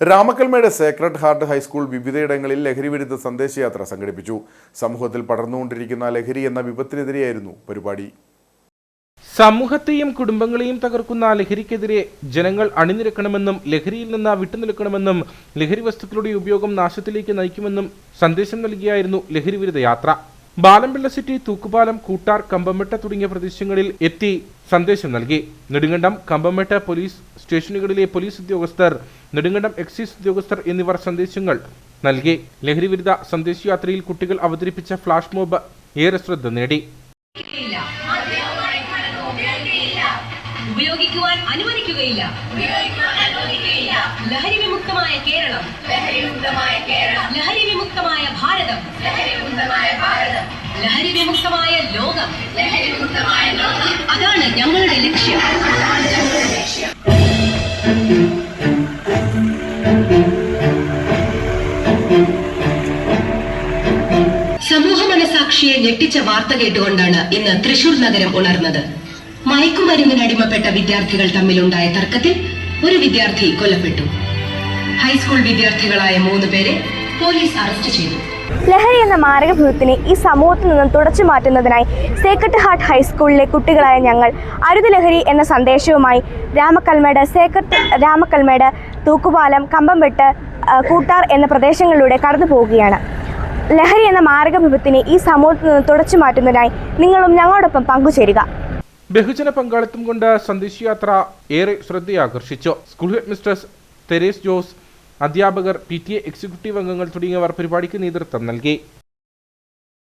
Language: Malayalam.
രാമക്കൽമേട് സേക്രഡ് ഹാർട്ട് ഹൈസ്കൂൾ വിവിധയിടങ്ങളിൽ ലഹരിവിരുദ്ധ സന്ദേശയാത്ര സംഘടിപ്പിച്ചു. സമൂഹത്തിൽ പടർന്നുകൊണ്ടിരിക്കുന്ന ലഹരി എന്ന വിപത്തിനെതിരെയായിരുന്നു പരിപാടി. സമൂഹത്തെയും കുടുംബങ്ങളെയും തകർക്കുന്ന ലഹരിക്കെതിരെ ജനങ്ങൾ അണിനിരക്കണമെന്നും ലഹരിയിൽ നിന്ന് വിട്ടുനിൽക്കണമെന്നും ലഹരി വസ്തുക്കളുടെ ഉപയോഗം നാശത്തിലേക്ക് നയിക്കുമെന്നും സന്ദേശം നൽകിയായിരുന്നു ലഹരി വിരുദ്ധ യാത്ര. ബാലംപിള്ള സിറ്റി തൂക്കുപാലം കൂട്ടാർ കമ്പമെട്ട തുടങ്ങിയ പ്രദേശങ്ങളിൽ എത്തി സന്ദേശം നൽകി. നെടുങ്കണ്ടം കമ്പമെട്ട പോലീസ് സ്റ്റേഷനുകളിലെ പോലീസ് ഉദ്യോഗസ്ഥർ നെടുങ്കണ്ടം എക്സൈസ് ഉദ്യോഗസ്ഥർ എന്നിവർ സന്ദേശങ്ങൾ നൽകി. ലഹരിവിരുദ്ധ സന്ദേശയാത്രയിൽ കുട്ടികൾ അവതരിപ്പിച്ച ഫ്ലാഷ് മോബ് ഏറെ ശ്രദ്ധ നേടി. ഉപയോഗിക്കുവാൻ അനുവദിക്കുകയില്ല. ലഹരി വിമുക്തമായ കേരളം. ലഹരി വിമുക്തമായ ഭാരതം. ലഹരി വിമുക്തമായ ലോകം. അതാണ് ഞങ്ങളുടെ ലക്ഷ്യം. സമൂഹ മനസാക്ഷിയെ ഞെട്ടിച്ച വാർത്ത കേട്ടുകൊണ്ടാണ് ഇന്ന് തൃശൂർ നഗരം ഉണർന്നത്. മയക്കുമരുന്നിന് അടിമപ്പെട്ട വിദ്യാർത്ഥികൾ തമ്മിലുണ്ടായ തർക്കത്തിൽ ഒരു വിദ്യാർത്ഥി കൊല്ലപ്പെട്ടു. ഹൈസ്കൂൾ വിദ്യാർത്ഥികളായ മൂന്ന് പേരെ പോലീസ് അറസ്റ്റ് ചെയ്തു. ലഹരി എന്ന മാരകഭൂതത്തിനെ ഈ സമൂഹത്തിൽ നിന്നും തുടച്ചു മാറ്റുന്നതിനായി സേക്രട്ട് ഹാർട്ട് ഹൈസ്കൂളിലെ കുട്ടികളായ ഞങ്ങൾ അരുത് ലഹരി എന്ന സന്ദേശവുമായി രാമക്കൽമേട് സേക്രട്ട് രാമക്കൽമേട് തൂക്കുപാലം കമ്പംവെട്ട് കൂട്ടാർ എന്ന പ്രദേശങ്ങളിലൂടെ കടന്നു പോവുകയാണ്. ലഹരി എന്ന മാരകഭൂതത്തിനെ ഈ സമൂഹത്തിൽ നിന്ന് തുടച്ചു മാറ്റുന്നതിനായി നിങ്ങളും ഞങ്ങളോടൊപ്പം പങ്കുചേരുക. ബഹുജന പങ്കാളിത്തം കൊണ്ട് സന്ദേശയാത്ര ഏറെ ശ്രദ്ധയാകർഷിച്ചു. School head mistress Theres Jose അധ്യാപകർ പി ടി എ എക്സിക്യൂട്ടീവ് അംഗങ്ങൾ തുടങ്ങിയവർ പരിപാടിക്ക് നേതൃത്വം നൽകി.